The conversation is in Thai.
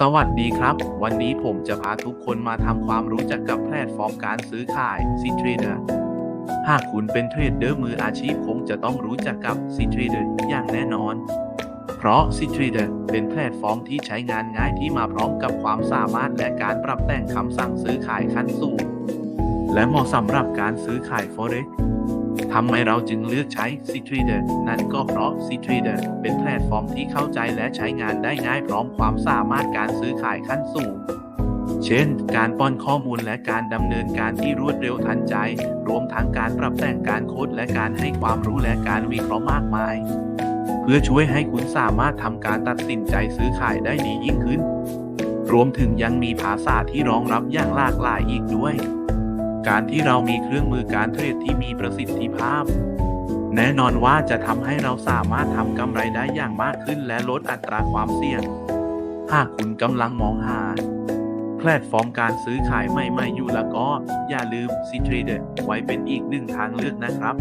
สวัสดีครับ วันนี้ผมจะพาทุกคนมาทำความรู้จักกับแพลตฟอร์มการซื้อขาย c t r a d e r หากคุณเป็นเทรดเดอร์มืออาชีพคงจะต้องรู้จักกับ c t r a d e r อย่างแน่นอน เพราะ c t r a d e r เป็นแพลตฟอร์มที่ใช้งานง่ายที่มาพร้อมกับความสามารถและการปรับแต่งคำสั่งซื้อขายขั้นสูง และเหมาะสำหรับการซื้อขาย Forex ทำไมเราจึงเลือกใช้ c t r a d e r นั่นก็เพราะ c t r a d e r เป็นแพลตฟอร์มที่เข้าใจและใช้งานได้ง่ายพร้อมความสามารถการซื้อขายขั้นสูง เช่น การป้อนข้อมูลและการดำเนินการที่รวดเร็วทันใจ รวมทั้งการปรับแต่งการโค้ดและการให้ความรู้และการวิเคราะห์มากมาย เพื่อช่วยให้คุณสามารถทำการตัดสินใจซื้อขายได้ดียิ่งขึ้น รวมถึงยังมีภาษาที่รองรับอย่างหลากหลายอีกด้วย การที่เรามีเครื่องมือการเทรดที่มีประสิทธิภาพ แน่นอนว่าจะทำให้เราสามารถทำกำไรได้อย่างมากขึ้นและลดอัตราความเสี่ยง หากคุณกำลังมองหา แพลตฟอร์มการซื้อขายใหม่ ๆ อยู่แล้วก็ อย่าลืม c t r a d e r ไว้เป็นอีกหนึ่งทางเลือกนะครับ